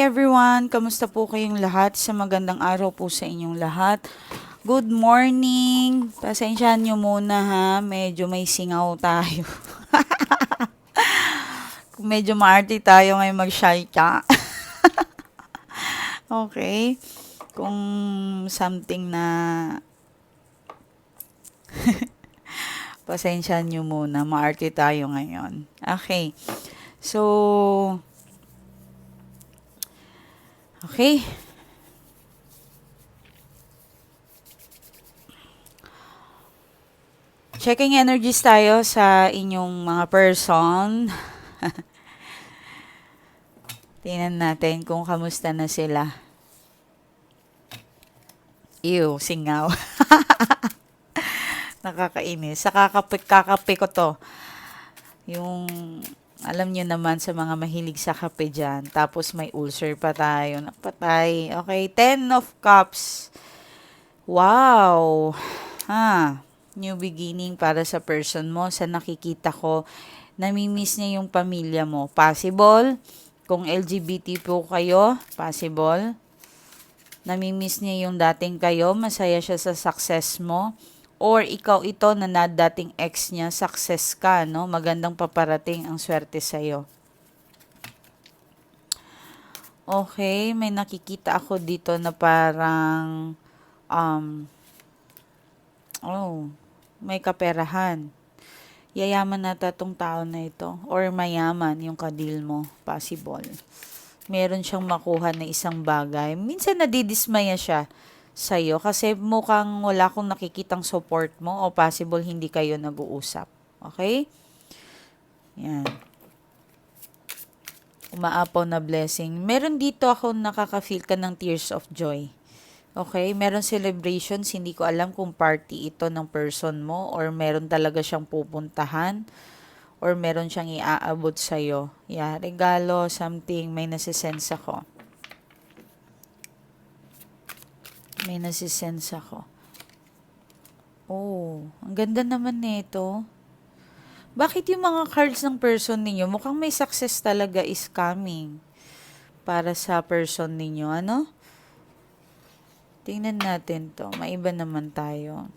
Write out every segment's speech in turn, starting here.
everyone, kamusta po kayong lahat? Sa magandang araw po sa inyong lahat. Good morning. Pasensyahan nyo muna ha, medyo may singaw tayo. Medyo maarte tayo ngayon mag-shy ka. okay. Kung something na pasensyahan nyo muna, maarte tayo ngayon. Okay. So, Okay. Checking energies tayo sa inyong mga person. Tingnan natin kung kamusta na sila. Ew, singaw. Nakakainis. Sa kakape, kakape ko to. Yung alam nyo naman sa mga mahilig sa kape dyan. Tapos may ulcer pa tayo. Napatay. Okay, 10 of cups. Wow. Ha. New beginning para sa person mo. Sa nakikita ko, namimiss niya yung pamilya mo. Possible. Kung LGBT po kayo, possible. Namimiss niya yung dating kayo. Masaya siya sa success mo or ikaw ito na na dating ex niya, success ka, no? Magandang paparating ang swerte sa'yo. Okay, may nakikita ako dito na parang, um, oh, may kaperahan. Yayaman na tong tao na ito. Or mayaman yung kadil mo. Possible. Meron siyang makuha na isang bagay. Minsan nadidismaya siya sa'yo kasi mukhang wala akong nakikitang support mo o possible hindi kayo nag-uusap. Okay? Yan. Umaapaw na blessing. Meron dito ako nakaka-feel ka ng tears of joy. Okay? Meron celebrations, hindi ko alam kung party ito ng person mo or meron talaga siyang pupuntahan or meron siyang iaabot sa'yo. Yeah, regalo, something, may nasisense ako. May nasisense ako. Oh, ang ganda naman nito. Bakit yung mga cards ng person ninyo, mukhang may success talaga is coming para sa person ninyo, ano? Tingnan natin to. Maiba naman tayo.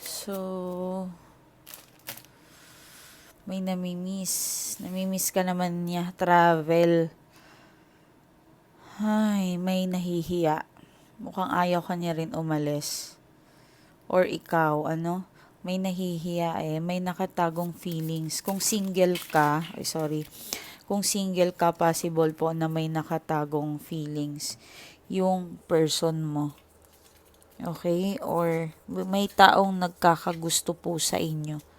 So, may namimiss. Namimiss ka naman niya. Travel. Ay, may nahihiya. Mukhang ayaw ka niya rin umalis. Or ikaw, ano? May nahihiya eh. May nakatagong feelings. Kung single ka, ay sorry. Kung single ka, possible po na may nakatagong feelings. Yung person mo. Okay? Or may taong nagkakagusto po sa inyo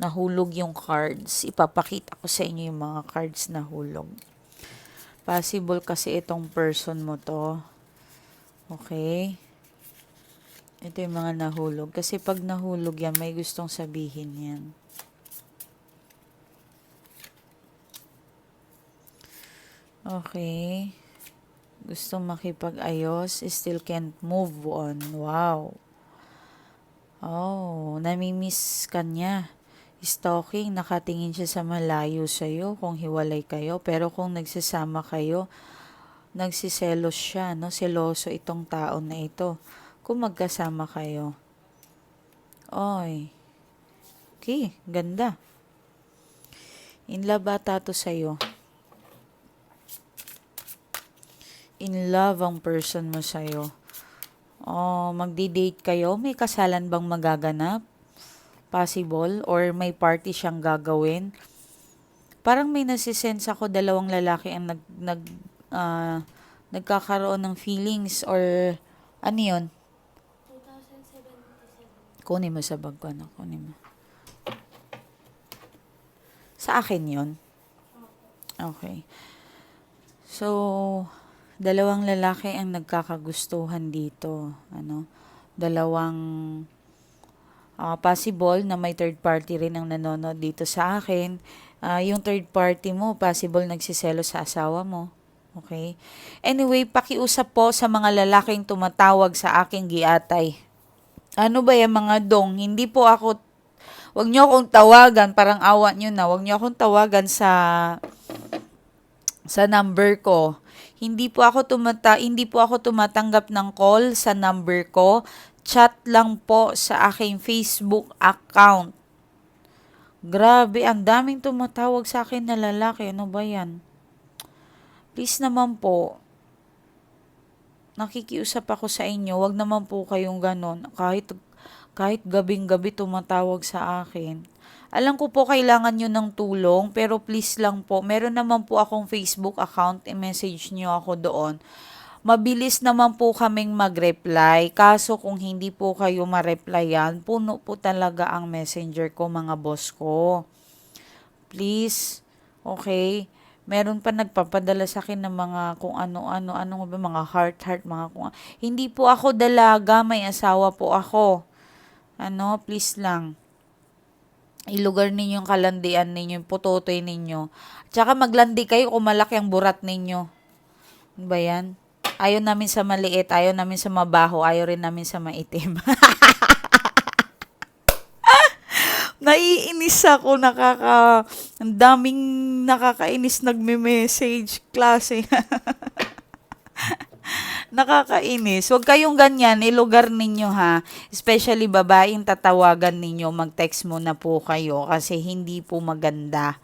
nahulog yung cards. Ipapakita ko sa inyo yung mga cards na hulog. Possible kasi itong person mo to. Okay? Ito yung mga nahulog. Kasi pag nahulog yan, may gustong sabihin yan. Okay. Gusto makipag-ayos, still can't move on. Wow. Oh, namimiss ka niya stalking, nakatingin siya sa malayo sa'yo kung hiwalay kayo. Pero kung nagsasama kayo, nagsiselos siya, no? Seloso itong tao na ito. Kung magkasama kayo. Oy. Okay, ganda. In love ata to sa'yo. In love ang person mo sa'yo. Oh, magdi-date kayo, may kasalan bang magaganap? Possible or may party siyang gagawin. Parang may nasisense ako dalawang lalaki ang nag, nag uh, nagkakaroon ng feelings or ano yun? 2077. Kunin mo sa bag ko, ano? Kunin mo. Sa akin yon Okay. So, dalawang lalaki ang nagkakagustuhan dito. Ano? Dalawang uh, possible na may third party rin ang nanonood dito sa akin. Uh, yung third party mo, possible nagsiselo sa asawa mo. Okay? Anyway, pakiusap po sa mga lalaking tumatawag sa aking giatay. Ano ba yung mga dong? Hindi po ako, wag nyo akong tawagan, parang awa nyo na, wag nyo akong tawagan sa, sa number ko. Hindi po ako tumata, hindi po ako tumatanggap ng call sa number ko. Chat lang po sa aking Facebook account. Grabe, ang daming tumatawag sa akin na lalaki. Ano ba yan? Please naman po, nakikiusap ako sa inyo, wag naman po kayong ganon. Kahit, kahit gabing-gabi tumatawag sa akin. Alam ko po kailangan nyo ng tulong, pero please lang po, meron naman po akong Facebook account, i-message nyo ako doon. Mabilis naman po kaming mag-reply, kaso kung hindi po kayo ma-replyan, puno po talaga ang messenger ko mga boss ko. Please, okay? Meron pa nagpapadala sa akin ng mga kung ano-ano, ano ba, mga heart-heart, mga kung Hindi po ako dalaga, may asawa po ako. Ano, please lang. Ilugar ninyo yung kalandian ninyo, yung putotoy ninyo. Tsaka maglandi kayo kung malaki ang burat ninyo. Ano ba yan? Ayaw namin sa maliit, ayaw namin sa mabaho, ayaw rin namin sa maitim. Naiinis ako, nakaka... Ang daming nakakainis nagme-message, klase. nakakainis. Huwag kayong ganyan, ilugar ninyo ha. Especially babaeng tatawagan ninyo, mag-text muna po kayo kasi hindi po maganda.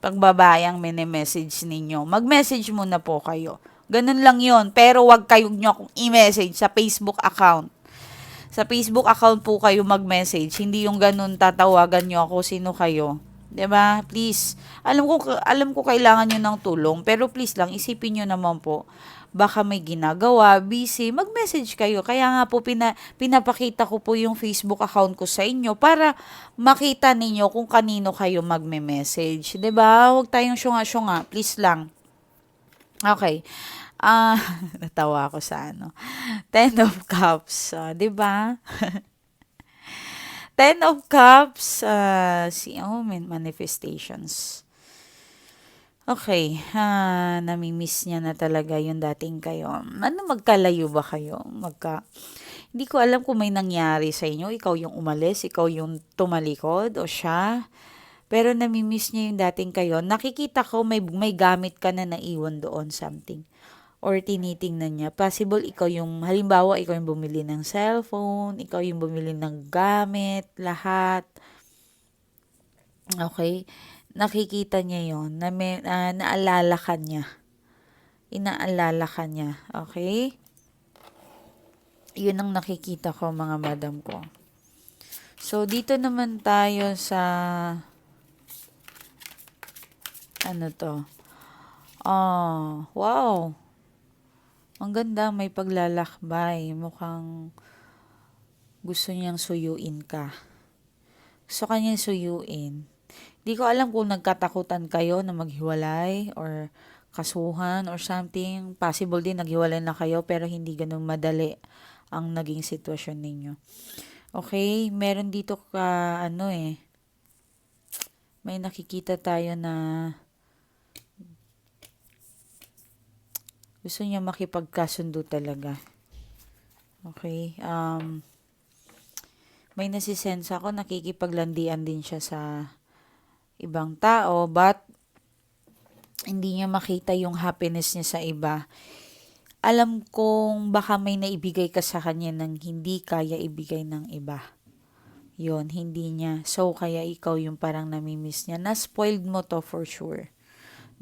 Pag babae ang message ninyo, mag-message muna po kayo. Ganun lang yon Pero wag kayong nyo akong i-message sa Facebook account sa Facebook account po kayo mag-message. Hindi yung ganun tatawagan nyo ako sino kayo. 'Di ba? Please. Alam ko alam ko kailangan niyo ng tulong, pero please lang isipin niyo naman po. Baka may ginagawa, busy, mag-message kayo. Kaya nga po pina, pinapakita ko po yung Facebook account ko sa inyo para makita ninyo kung kanino kayo magme-message. 'Di ba? Huwag tayong syunga-syunga, please lang. Okay. Ah, natawa ako sa ano. Ten of Cups, uh, 'di ba? Ten of Cups, uh, si oh, manifestations. Okay, ha, nami-miss niya na talaga yung dating kayo. Ano, magkalayo ba kayo? Magka, hindi ko alam kung may nangyari sa inyo. Ikaw yung umalis, ikaw yung tumalikod, o siya. Pero nami-miss niya yung dating kayo. Nakikita ko may, may gamit ka na naiwan doon, something or tinitingnan niya. Possible ikaw yung, halimbawa, ikaw yung bumili ng cellphone, ikaw yung bumili ng gamit, lahat. Okay? Nakikita niya yon na may, uh, naalala ka niya. Inaalala ka niya. Okay? Yun ang nakikita ko, mga madam ko. So, dito naman tayo sa ano to? Oh, wow. Ang ganda, may paglalakbay. Mukhang gusto niyang suyuin ka. Gusto ka niyang suyuin. Di ko alam kung nagkatakutan kayo na maghiwalay or kasuhan or something. Possible din naghiwalay na kayo pero hindi ganun madali ang naging sitwasyon ninyo. Okay, meron dito ka ano eh. May nakikita tayo na gusto niya makipagkasundo talaga. Okay, um, may nasisense ako, nakikipaglandian din siya sa ibang tao, but hindi niya makita yung happiness niya sa iba. Alam kong baka may naibigay ka sa kanya nang hindi kaya ibigay ng iba. Yon hindi niya. So, kaya ikaw yung parang namimiss niya. Na-spoiled mo to for sure.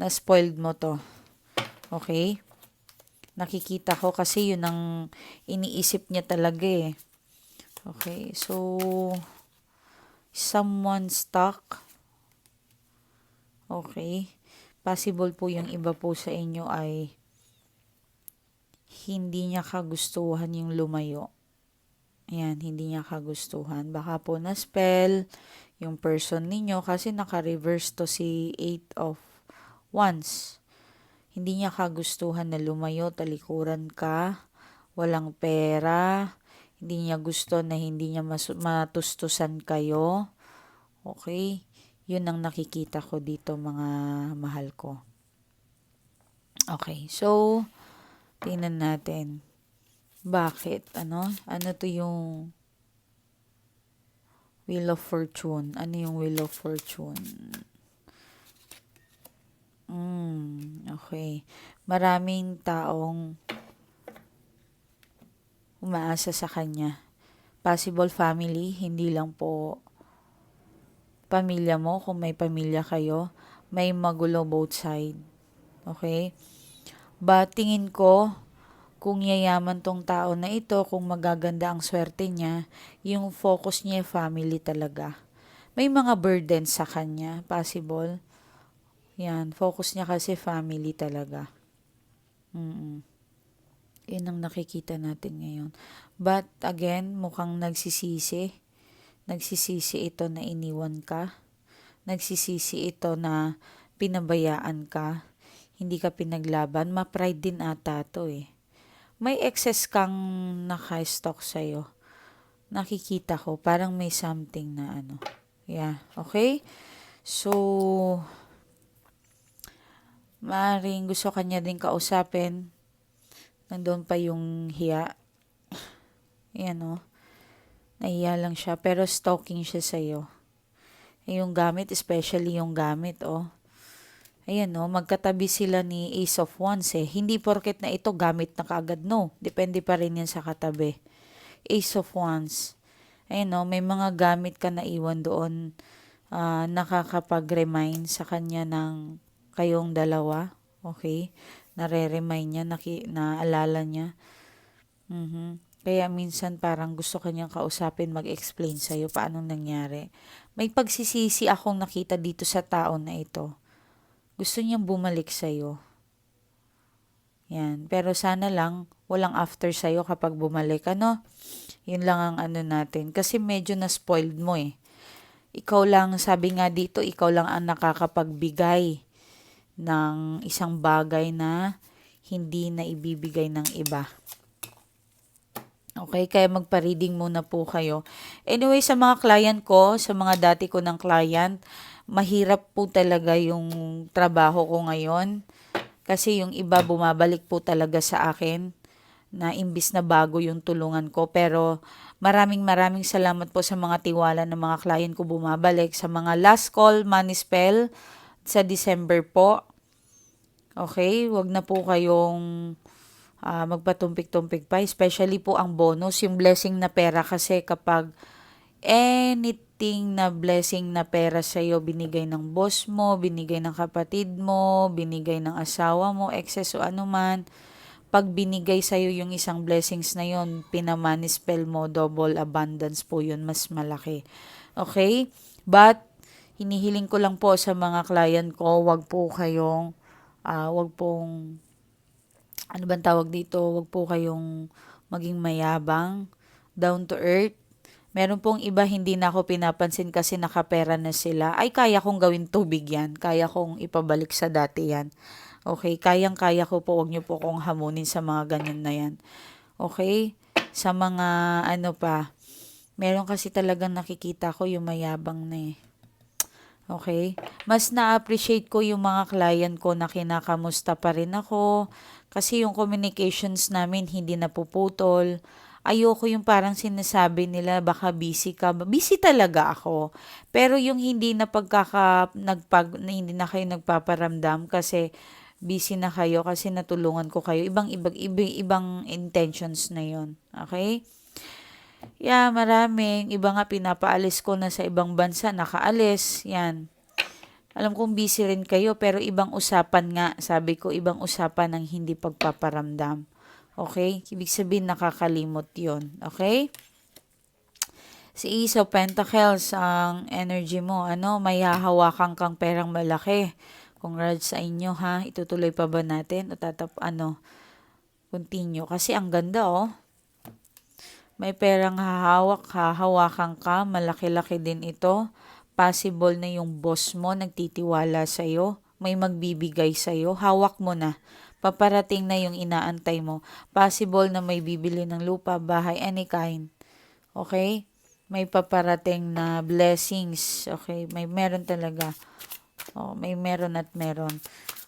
Na-spoiled mo to. Okay? Nakikita ko kasi yun ang iniisip niya talaga eh. Okay, so someone stuck. Okay. Possible po yung iba po sa inyo ay hindi niya kagustuhan yung lumayo. Ayan, hindi niya kagustuhan. Baka po na-spell yung person ninyo kasi naka-reverse to si 8 of Wands. Hindi niya kagustuhan na lumayo, talikuran ka, walang pera, hindi niya gusto na hindi niya mas- matustusan kayo. Okay? Yun ang nakikita ko dito mga mahal ko. Okay, so, tingnan natin. Bakit? Ano? Ano to yung Wheel of Fortune. Ano yung Wheel of Fortune? Mm, okay. Maraming taong umaasa sa kanya. Possible family, hindi lang po pamilya mo, kung may pamilya kayo, may magulo both side. Okay? But tingin ko, kung yayaman tong tao na ito, kung magaganda ang swerte niya, yung focus niya family talaga. May mga burden sa kanya, possible. Yan, focus niya kasi family talaga. Mm Yun ang nakikita natin ngayon. But again, mukhang nagsisisi. Nagsisisi ito na iniwan ka. Nagsisisi ito na pinabayaan ka. Hindi ka pinaglaban. Ma-pride din ata to eh may excess kang naka-stock sa'yo. Nakikita ko, parang may something na ano. Yeah, okay? So, maaaring gusto kanya din kausapin. Nandun pa yung hiya. Yan o. Oh. Nahiya lang siya, pero stalking siya sa'yo. Yung gamit, especially yung gamit, oh Ayan no, magkatabi sila ni Ace of Wands eh. Hindi porket na ito gamit na kaagad, no. Depende pa rin yan sa katabi. Ace of Wands. Ayan no, may mga gamit ka na iwan doon uh, nakakapag-remind sa kanya ng kayong dalawa. Okay? Nare-remind niya, naki, naalala niya. Mm-hmm. Kaya minsan parang gusto kanyang kausapin, mag-explain sa'yo paano nangyari. May pagsisisi akong nakita dito sa tao na ito gusto niyang bumalik sa'yo. Yan. Pero sana lang, walang after sa'yo kapag bumalik. Ano? Yun lang ang ano natin. Kasi medyo na-spoiled mo eh. Ikaw lang, sabi nga dito, ikaw lang ang nakakapagbigay ng isang bagay na hindi na ibibigay ng iba. Okay, kaya magpa-reading muna po kayo. Anyway, sa mga client ko, sa mga dati ko ng client, mahirap po talaga yung trabaho ko ngayon. Kasi yung iba bumabalik po talaga sa akin na imbis na bago yung tulungan ko. Pero maraming maraming salamat po sa mga tiwala ng mga client ko bumabalik. Sa mga last call, money spell sa December po. Okay, wag na po kayong uh, magpatumpik-tumpik pa. Especially po ang bonus, yung blessing na pera kasi kapag anything na blessing na pera sa iyo binigay ng boss mo, binigay ng kapatid mo, binigay ng asawa mo, excess o anuman, pag binigay sa iyo yung isang blessings na yon, pinamanispell mo, double abundance po yun, mas malaki. Okay? But, hinihiling ko lang po sa mga client ko, wag po kayong, uh, wag pong, ano bang tawag dito, wag po kayong maging mayabang, down to earth, Meron pong iba hindi na ako pinapansin kasi nakapera na sila. Ay, kaya kong gawin tubig yan. Kaya kong ipabalik sa dati yan. Okay, kayang-kaya ko po. Huwag niyo po kong hamunin sa mga ganyan na yan. Okay? Sa mga ano pa, meron kasi talagang nakikita ko yung mayabang na eh. Okay? Mas na-appreciate ko yung mga client ko na kinakamusta pa rin ako. Kasi yung communications namin hindi napuputol ayoko yung parang sinasabi nila baka busy ka. Busy talaga ako. Pero yung hindi na pagkaka nagpag na hindi na kayo nagpaparamdam kasi busy na kayo kasi natulungan ko kayo. Ibang ibang ibang, ibang intentions na 'yon. Okay? Yeah, maraming iba nga pinapaalis ko na sa ibang bansa, nakaalis. Yan. Alam kong busy rin kayo pero ibang usapan nga, sabi ko ibang usapan ng hindi pagpaparamdam. Okay? Ibig sabihin nakakalimot yon Okay? Si Ace of Pentacles, ang energy mo, ano, may hahawakan kang perang malaki. Congrats sa inyo, ha? Itutuloy pa ba natin? O tatap, ano, continue. Kasi ang ganda, oh. May perang hahawak, hahawakan ka, malaki-laki din ito. Possible na yung boss mo nagtitiwala sa'yo, may magbibigay sa'yo, hawak mo na paparating na yung inaantay mo. Possible na may bibili ng lupa, bahay, any kind. Okay? May paparating na blessings. Okay? May meron talaga. Oh, may meron at meron.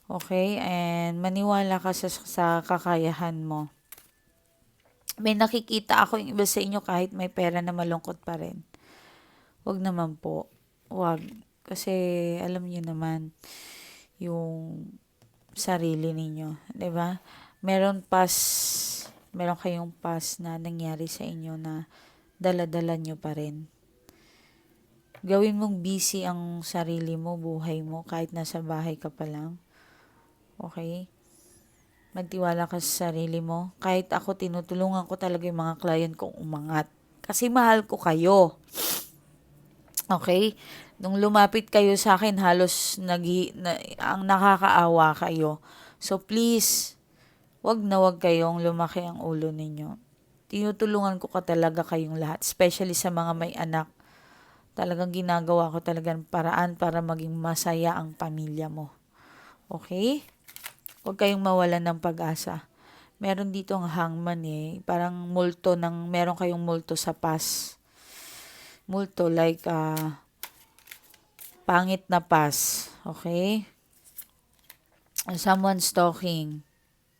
Okay? And maniwala ka sa, sa kakayahan mo. May nakikita ako yung iba sa inyo kahit may pera na malungkot pa rin. Wag naman po. Wag. Kasi alam niyo naman yung sarili ninyo, ba? Meron pas meron kayong past na nangyari sa inyo na dala-dala nyo pa rin. Gawin mong busy ang sarili mo, buhay mo, kahit nasa bahay ka pa lang. Okay? Magtiwala ka sa sarili mo. Kahit ako, tinutulungan ko talaga yung mga client kong umangat. Kasi mahal ko kayo. Okay? Nung lumapit kayo sa akin, halos nagi, na, ang nakakaawa kayo. So please, wag na wag kayong lumaki ang ulo ninyo. Tinutulungan ko ka talaga kayong lahat, especially sa mga may anak. Talagang ginagawa ko talagang paraan para maging masaya ang pamilya mo. Okay? Huwag kayong mawalan ng pag-asa. Meron dito ang hangman eh. Parang multo ng, meron kayong multo sa pas. Multo like, ah, pangit na pas. Okay? Someone stalking.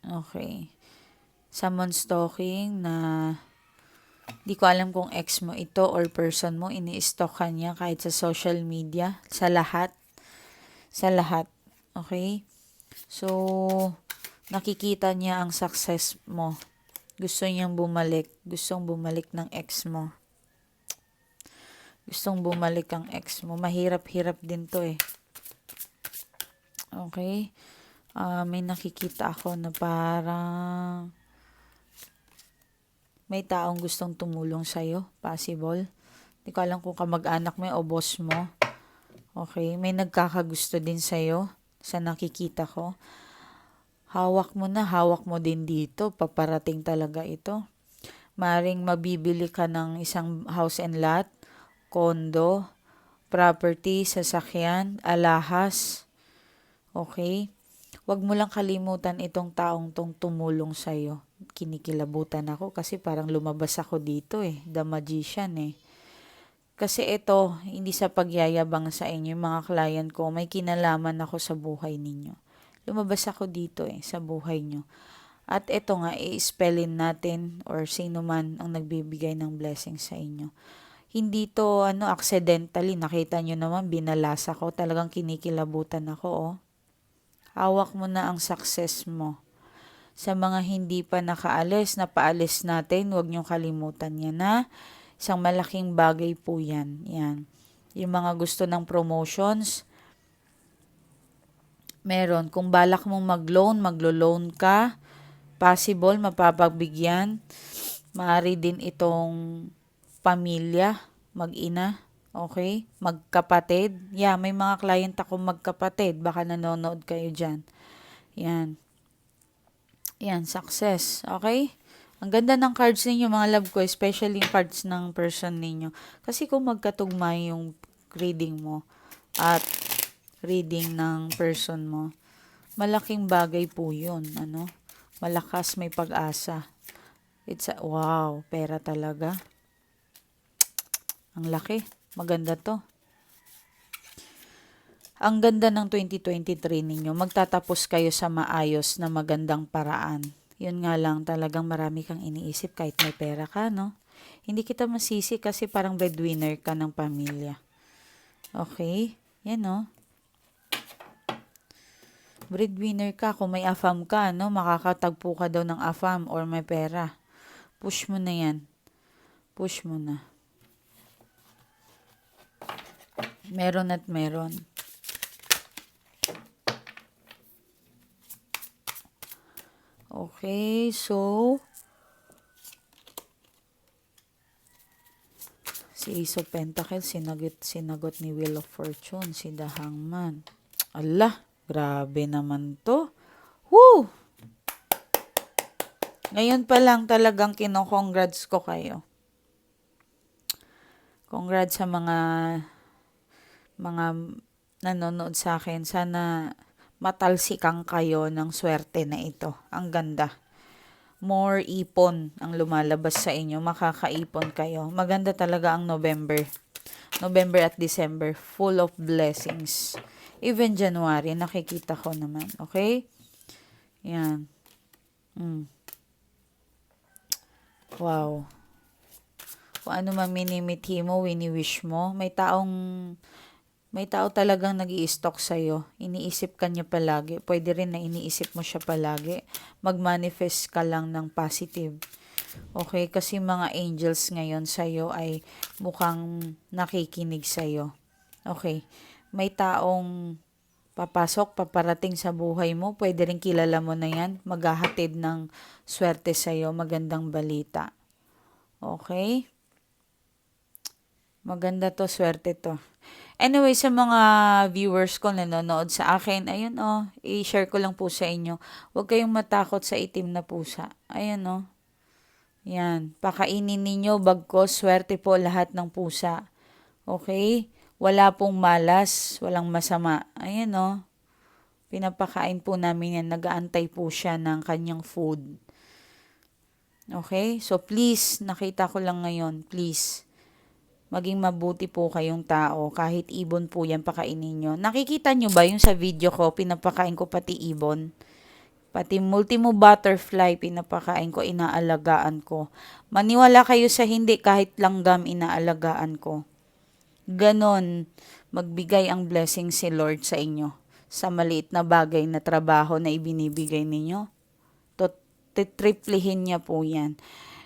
Okay. Someone stalking na di ko alam kung ex mo ito or person mo, ini-stalk niya kahit sa social media, sa lahat. Sa lahat. Okay? So, nakikita niya ang success mo. Gusto niyang bumalik. Gustong bumalik ng ex mo. Gustong bumalik ang ex mo. Mahirap-hirap din to eh. Okay? uh, may nakikita ako na parang may taong gustong tumulong sa'yo. Possible. Hindi ko alam kung kamag-anak mo o boss mo. Okay. May nagkakagusto din sa'yo sa nakikita ko. Hawak mo na, hawak mo din dito. Paparating talaga ito. Maring mabibili ka ng isang house and lot, condo, property, sasakyan, alahas. Okay? Huwag mo lang kalimutan itong taong tong tumulong sa'yo. Kinikilabutan ako kasi parang lumabas ako dito eh. The magician eh. Kasi ito, hindi sa pagyayabang sa inyo, mga client ko, may kinalaman ako sa buhay ninyo. Lumabas ako dito eh, sa buhay nyo. At ito nga, i-spellin natin or sino man ang nagbibigay ng blessing sa inyo. Hindi to ano accidentally, nakita nyo naman, binalasa ko, talagang kinikilabutan ako oh hawak mo na ang success mo. Sa mga hindi pa nakaalis, na paalis natin, huwag niyong kalimutan yan na isang malaking bagay po yan. Yan. Yung mga gusto ng promotions, meron. Kung balak mong mag-loan, maglo-loan ka, possible, mapapagbigyan. Maari din itong pamilya, mag-ina, Okay? Magkapatid. Yeah, may mga client ako magkapatid. Baka nanonood kayo dyan. Yan. Yan, success. Okay? Ang ganda ng cards ninyo, mga love ko, especially yung cards ng person ninyo. Kasi kung magkatugma yung reading mo at reading ng person mo, malaking bagay po yun. Ano? Malakas, may pag-asa. It's a, wow, pera talaga. Ang laki. Maganda to. Ang ganda ng 2023 ninyo. Magtatapos kayo sa maayos na magandang paraan. Yun nga lang talagang marami kang iniisip kahit may pera ka, no? Hindi kita masisi kasi parang breadwinner ka ng pamilya. Okay? Yan, no? Breadwinner ka. Kung may AFAM ka, no? Makakatagpo ka daw ng AFAM or may pera. Push mo na yan. Push mo na. Meron at meron. Okay, so si Ace of Pentacles, sinagot, sinagot ni Wheel of Fortune, si The Hangman. Allah, grabe naman to. Woo! Ngayon pa lang talagang kino-congrats ko kayo. Congrats sa mga mga nanonood sa akin. Sana matalsikan kayo ng swerte na ito. Ang ganda. More ipon ang lumalabas sa inyo. Makakaipon kayo. Maganda talaga ang November. November at December. Full of blessings. Even January, nakikita ko naman. Okay? Yan. Mm. Wow. kung ano man minimithi mo, wini-wish mo. May taong, may tao talagang nag stock sa'yo. Iniisip ka niya palagi. Pwede rin na iniisip mo siya palagi. Mag-manifest ka lang ng positive. Okay? Kasi mga angels ngayon sa'yo ay mukhang nakikinig sa'yo. Okay? May taong papasok, paparating sa buhay mo, pwede rin kilala mo na yan, maghahatid ng swerte sa'yo, magandang balita. Okay? Maganda to, swerte to. Anyway, sa mga viewers ko na nanonood sa akin, ayun oh, i-share ko lang po sa inyo. Huwag kayong matakot sa itim na pusa. Ayun oh. Yan. Pakainin ninyo, bagkos, swerte po lahat ng pusa. Okay? Wala pong malas, walang masama. Ayan o. Pinapakain po namin yan. Nagaantay po siya ng kanyang food. Okay? So please, nakita ko lang ngayon, please. Maging mabuti po kayong tao. Kahit ibon po yan, pakainin nyo. Nakikita nyo ba yung sa video ko, pinapakain ko pati ibon? Pati multimo butterfly, pinapakain ko, inaalagaan ko. Maniwala kayo sa hindi, kahit langgam, inaalagaan ko. Ganon, magbigay ang blessing si Lord sa inyo sa maliit na bagay na trabaho na ibinibigay ninyo. Titriplihin niya po yan.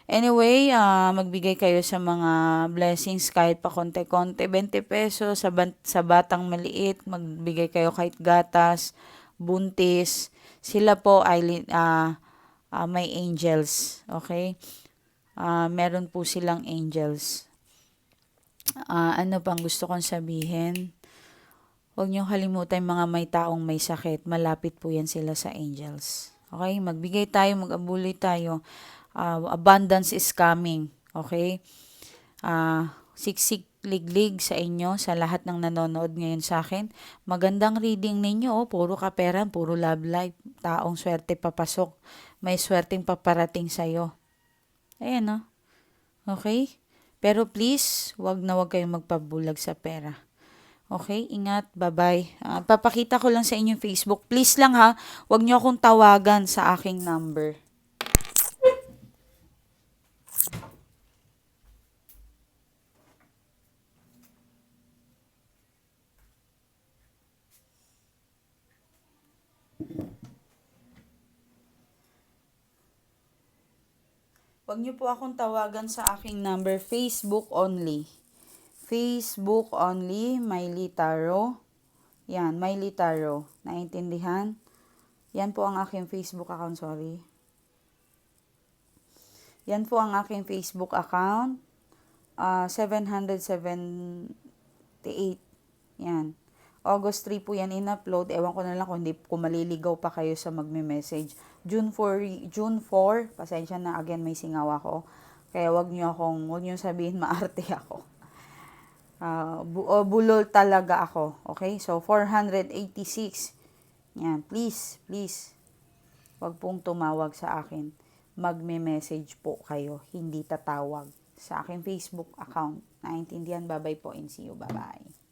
Anyway, uh, magbigay kayo sa mga blessings kahit pa konti-konti, 20 pesos sa, ban- sa batang maliit, magbigay kayo kahit gatas, buntis. Sila po ay uh, uh, may angels, okay? Uh, meron po silang angels. Uh, ano pang gusto kong sabihin? Huwag niyo kalimutan mga may taong may sakit. Malapit po yan sila sa angels. Okay? Magbigay tayo, mag-abuli tayo. Uh, abundance is coming. Okay? Uh, siksik liglig sa inyo, sa lahat ng nanonood ngayon sa akin. Magandang reading ninyo, oh, puro kaperan, puro love life. Taong swerte papasok. May swerteng paparating sa'yo. Ayan, oh. Okay? Pero please, wag na wag kayong magpabulag sa pera. Okay, ingat, bye-bye. Uh, papakita ko lang sa inyong Facebook. Please lang ha, wag niyo akong tawagan sa aking number. Huwag niyo po akong tawagan sa aking number, Facebook only. Facebook only, Miley Taro. Yan, Miley Taro. Naintindihan? Yan po ang aking Facebook account, sorry. Yan po ang aking Facebook account. Uh, 778. Yan. August 3 po yan in-upload. Ewan ko na lang kung hindi kung maliligaw pa kayo sa magme-message. June 4, June 4, pasensya na again may singaw ako. Kaya wag niyo akong, wag niyo sabihin maarte ako. Uh, bu- uh, bulol talaga ako. Okay? So, 486. Yan. Please, please. Wag pong tumawag sa akin. Magme-message po kayo. Hindi tatawag sa aking Facebook account. Naintindihan? Bye-bye po and see you. Bye-bye.